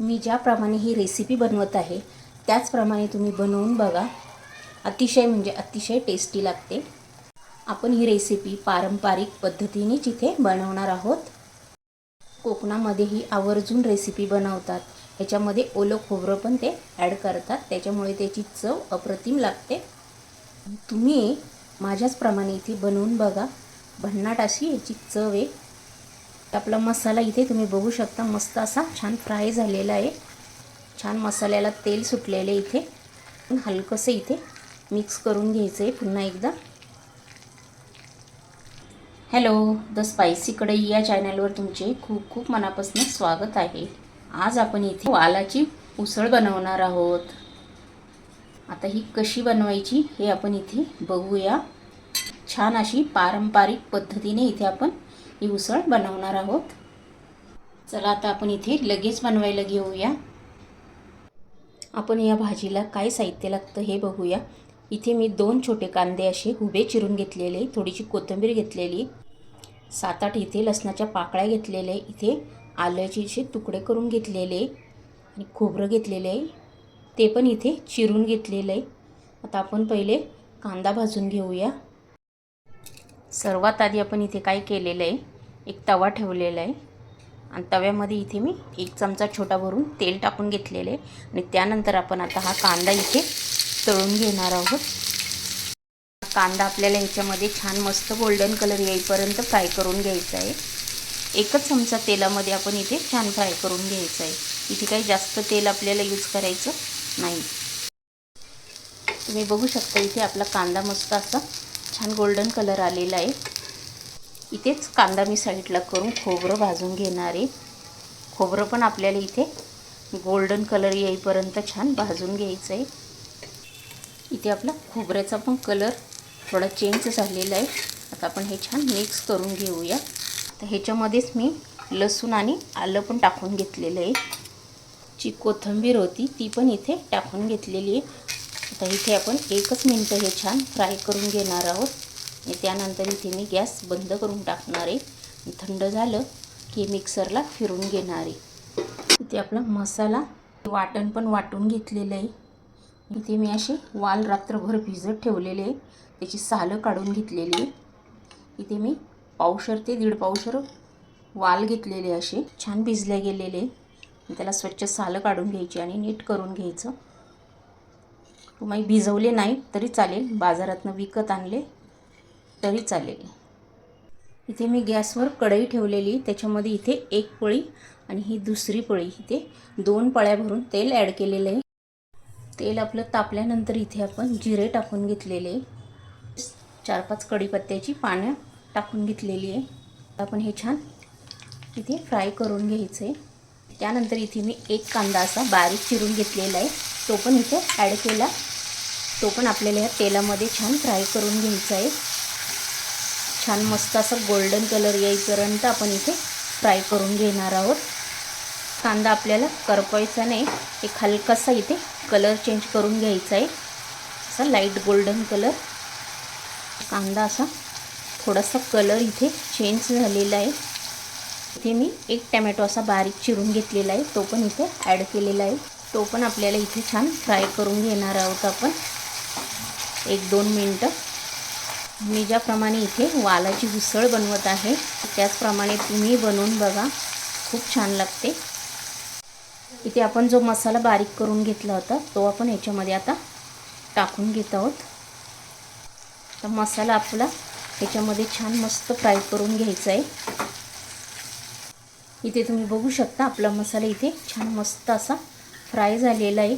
मी ज्याप्रमाणे ही रेसिपी बनवत आहे त्याचप्रमाणे तुम्ही बनवून बघा. अतिशय म्हणजे अतिशय टेस्टी लागते. आपण ही रेसिपी पारंपरिक पद्धतीनेच इथे बनवणार आहोत. कोकणामध्ये ही आवर्जून रेसिपी बनवतात. याच्यामध्ये ओलं खोबरं पण ते ॲड करतात. त्याच्यामुळे त्याची चव अप्रतिम लागते. तुम्ही माझ्याचप्रमाणे इथे बनवून बघा. भन्नाट अशी याची चव आहे. आपला मसाला इथे तुम्ही बघू शकता मस्त असा छान फ्राय झालेला आहे. छान मसाल्याला तेल सुटलेलं आहे इथे. हलकंसं इथे मिक्स करून घ्यायचं आहे पुन्हा एकदा. हॅलो द स्पायसी कढई या चॅनलवर तुमचे खूप खूप मनापासून स्वागत आहे. आज आपण इथे वालाची उसळ बनवणार आहोत. आता ही कशी बनवायची हे आपण इथे बघूया. छान अशी पारंपरिक पद्धतीने इथे आपण ही उसळ बनवणार आहोत. चला आता आपण इथे लगेच बनवायला घेऊया. आपण या भाजीला काय साहित्य लागतं हे बघूया. इथे मी दोन छोटे कांदे असे उभे चिरून घेतलेले थोडीशी कोथिंबीर घेतलेली सात आठ इथे लसणाच्या पाकळ्या घेतलेले इथे आल्याचे तुकडे करून घेतलेले आणि खोबरं घेतलेले आहे ते पण इथे चिरून घेतलेलं. आहे आता आपण पहिले कांदा भाजून घेऊया. सर्वात आधी आपण इथे काय केलेलं आहे? एक तवा ठेवलेला आहे. आणि तव्यामध्ये इथे मी एक चमचा छोटा भरून तेल टाकून घेतलेले आहे. आणि त्यानंतर आपण आता हा कांदा इथे तळून घेणार आहोत. कांदा आपल्याला ह्याच्यामध्ये छान मस्त गोल्डन कलर येईपर्यंत फ्राय करून घ्यायचा आहे. एकच चमचा तेलामध्ये आपण इथे छान फ्राय करून घ्यायचा आहे. इथे काही जास्त तेल आपल्याला यूज करायचं नाही. तुम्ही बघू शकता इथे आपला कांदा मस्त असा छान गोल्डन कलर आलेला आहे. इथेच कांदा मी साईडला करून खोबरं भाजून घेणार आहे. खोबरं पण आपल्याला इथे गोल्डन कलर येईपर्यंत छान भाजून घ्यायचं आहे इथे आपला खोबऱ्याचा पण कलर थोडा चेंज झालेला आहे. आता आपण हे छान मिक्स करून घेऊया. तर ह्याच्यामध्येच मी लसूण आणि आलं पण टाकून घेतलेलं आहे. जी कोथिंबीर होती ती पण इथे टाकून घेतलेली आहे. आता इथे आपण एकच मिनटं हे छान फ्राय करून घेणार आहोत. आणि त्यानंतर इथे मी गॅस बंद करून टाकणार आहे. थंड झालं की मिक्सरला फिरून घेणार आहे. इथे आपला मसाला वाटण पण वाटून घेतलेलं आहे. इथे मी असे वाल रात्रभर भिजत ठेवलेले आहे. त्याची सालं काढून घेतलेली आहे. इथे मी पावशर ते दीड पावशर वाल घेतलेले असे. छान भिजले गेलेले त्याला स्वच्छ सालं काढून घ्यायची आणि नीट करून घ्यायचं. तुम्ही भिजवले नाही तरी चालेल. बाजारातनं विकत आणले. तरी चालेल. इथे मी गॅसवर कढई ठेवलेली त्याच्यामध्ये इथे एक पोळी आणि ही दुसरी पोळी. इथे दोन पळ्या भरून तेल ॲड केलेलं आहे. तेल आपलं तापल्यानंतर इथे आपण जिरे टाकून घेतलेले. चार पाच कढीपत्त्याची पानं टाकून घेतलेली आहे. आपण हे छान इथे फ्राय करून घ्यायचं. आहे त्यानंतर इथे मी एक कांदा असा बारीक चिरून घेतलेला आहे. तो पण इथे ॲड केला. तो पण आपल्याला ह्या तेलामध्ये छान फ्राय करून घ्यायचा आहे. छान मस्त असं गोल्डन कलर येईपर्यंत आपण इथे फ्राय करून घेणार आहोत. कांदा आपल्याला करपायचा नाही एक हलकासा इथे कलर चेंज करून घ्यायचा आहे. असा लाइट गोल्डन कलर कांदा असा थोडासा कलर इथे चेंज झालेला आहे. इथे मी एक टॅमॅटो असा बारीक चिरून घेतलेला आहे तो पण इथे ॲड केलेला आहे. तो पण आपल्याला इथे छान फ्राय करून घेणार आहोत आपण. एक दोन मिनटं. मी ज्याप्रमाणे इथे वालाची उसळ बनवत आहे त्याचप्रमाणे तुम्ही बनवून बघा. खूप छान लागते. इथे आपण जो मसाला बारीक करून घेतला होता तो आपण ह्याच्यामध्ये आता टाकून घेत आहोत. तर मसाला आपला ह्याच्यामध्ये छान मस्त फ्राय करून घ्यायचा आहे. इथे तुम्ही बघू शकता आपला मसाला इथे छान मस्त असा फ्राय झालेला आहे.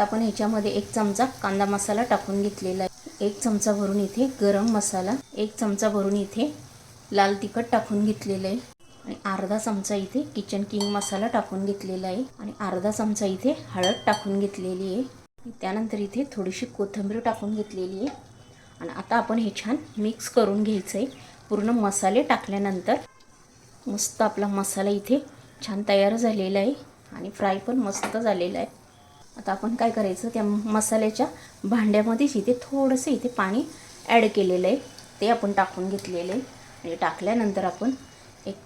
आता आपण ह्याच्यामध्ये एक चमचा कांदा मसाला टाकून घेतलेला आहे. एक चमचा भरून इथे गरम मसाला एक चमचा भरून इथे लाल तिखट टाकून घेतलेलं आहे. आणि अर्धा चमचा इथे किचन किंग मसाला टाकून घेतलेला आहे. आणि अर्धा चमचा इथे हळद टाकून घेतलेली आहे. त्यानंतर इथे थोडीशी कोथिंबीर टाकून घेतलेली आहे. आणि आता आपण हे छान मिक्स करून घ्यायचं आहे पूर्ण मसाले टाकल्यानंतर मस्त आपला मसाला इथे छान तयार झालेला आहे. आणि फ्राय पण मस्त झालेला आहे. आता आपण काय करायचं त्या मसाल्याच्या भांड्यामध्येच इथे थोडंसं इथे पाणी ॲड केलेलं आहे ते आपण टाकून घेतलेलं आहे. आणि टाकल्यानंतर आपण एक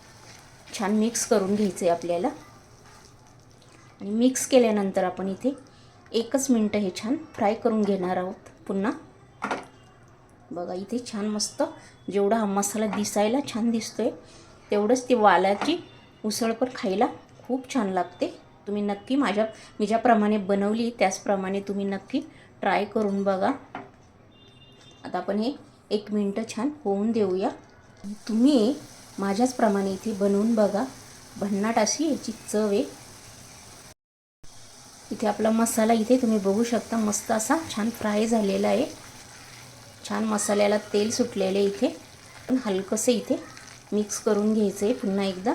छान मिक्स करून घ्यायचं आहे आपल्याला. आणि मिक्स केल्यानंतर आपण इथे एकच मिनटं हे छान फ्राय करून घेणार आहोत पुन्हा. बघा इथे छान मस्त जेवढा हा मसाला दिसायला छान दिसतो आहे तेवढंच ती वालाची उसळ पण खायला खूप छान लागते. तुम्ही नक्की माझ्या मी ज्याप्रमाणे बनवली त्याचप्रमाणे तुम्ही नक्की ट्राय करून बघा. आता आपण हे एक मिनटं छान होऊन देऊया. तुम्ही माझ्याचप्रमाणे इथे बनवून बघा. भन्नाट अशी याची चव आहे. इथे आपला मसाला इथे तुम्ही बघू शकता. मस्त असा छान फ्राय झालेला आहे. छान मसाल्याला तेल सुटलेले इथे. पण हलकंसं इथे मिक्स करून घ्यायचं आहे पुन्हा एकदा.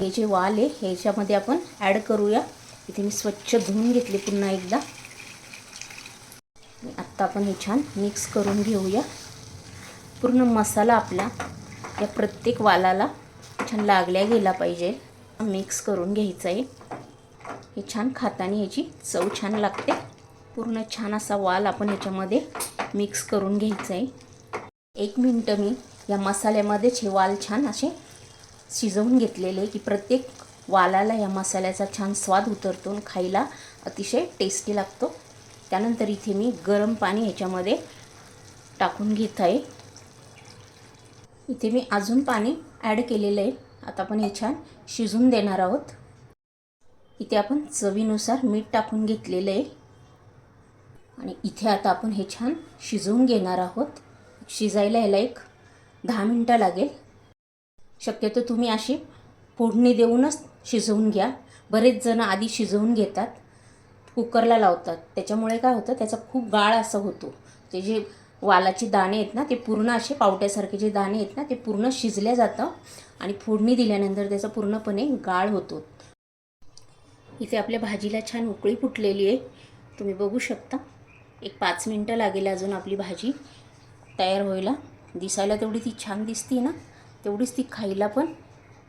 हे जे वाल आहे ह्याच्यामध्ये आपण ॲड करूया. इथे मी स्वच्छ धुवून घेतले पुन्हा एकदा. आत्ता आपण हे छान मिक्स करून घेऊया. पूर्ण मसाला आपला या प्रत्येक वालाला छान लागल्या गेला पाहिजे. मिक्स करून घ्यायचं आहे. हे छान खाताने ह्याची चव छान लागते. पूर्ण छान असा वाल आपण ह्याच्यामध्ये मिक्स करून घ्यायचं आहे. एक मिनटं मी या मसाल्यामध्येच हे वाल छान असे शिजवून घेतलेले की प्रत्येक वालाला या मसाल्याचा छान स्वाद उतरतो खायला अतिशय टेस्टी लागतो. त्यानंतर इथे मी गरम पाणी ह्याच्यामध्ये टाकून घेत आहे. इथे मी अजून पाणी ॲड केलेलं आहे. आता आपण हे छान शिजून देणार आहोत. इथे आपण चवीनुसार मीठ टाकून घेतलेलं आहे. आणि इथे आता आपण हे छान शिजवून घेणार आहोत. शिजायला याला एक दहा मिनटं लागेल. शक्यतो तुम्ही अशी फोडणी देऊनच शिजवून घ्या. बरेच जण आधी शिजवून घेतात कुकरला लावतात. त्याच्यामुळे काय होतं त्याचा खूप गाळ असा होतो. ते जे वालाचे दाणे आहेत ना ते पूर्ण असे पावट्यासारखे जे दाणे आहेत ना ते पूर्ण शिजल्या जातं आणि फोडणी दिल्यानंतर त्याचा पूर्णपणे गाळ होतो. इथे आपल्या भाजीला छान उकळी फुटलेली आहे. तुम्ही बघू शकता. एक पाच मिनटं लागेल अजून आपली भाजी तयार व्हायला. दिसायला तेवढी ती छान दिसते ना. तेवढीच ती खायला पण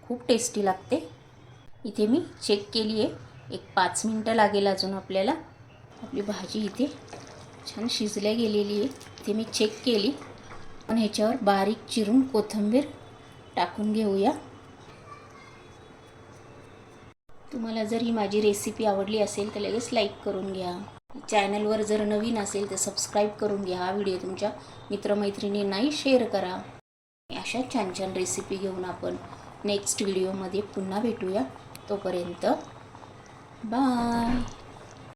खूप टेस्टी लागते. इथे मी चेक केली आहे. एक पाच मिनटं लागेल अजून आपल्याला. आपली भाजी इथे छान शिजल्या गेलेली आहे. इथे मी चेक केली. पण ह्याच्यावर बारीक चिरून कोथिंबीर टाकून घेऊया. तुम्हाला जर ही माझी रेसिपी आवडली असेल तर लगेच लाईक करून घ्या. चॅनलवर जर नवीन असेल तर सबस्क्राईब करून घ्या हा व्हिडिओ तुमच्या मित्रमैत्रिणींनाही शेअर करा. अशा छान छान रेसिपी घेऊन आपण नेक्स्ट व्हिडिओमध्ये पुन्हा भेटूया. तोपर्यंत बाय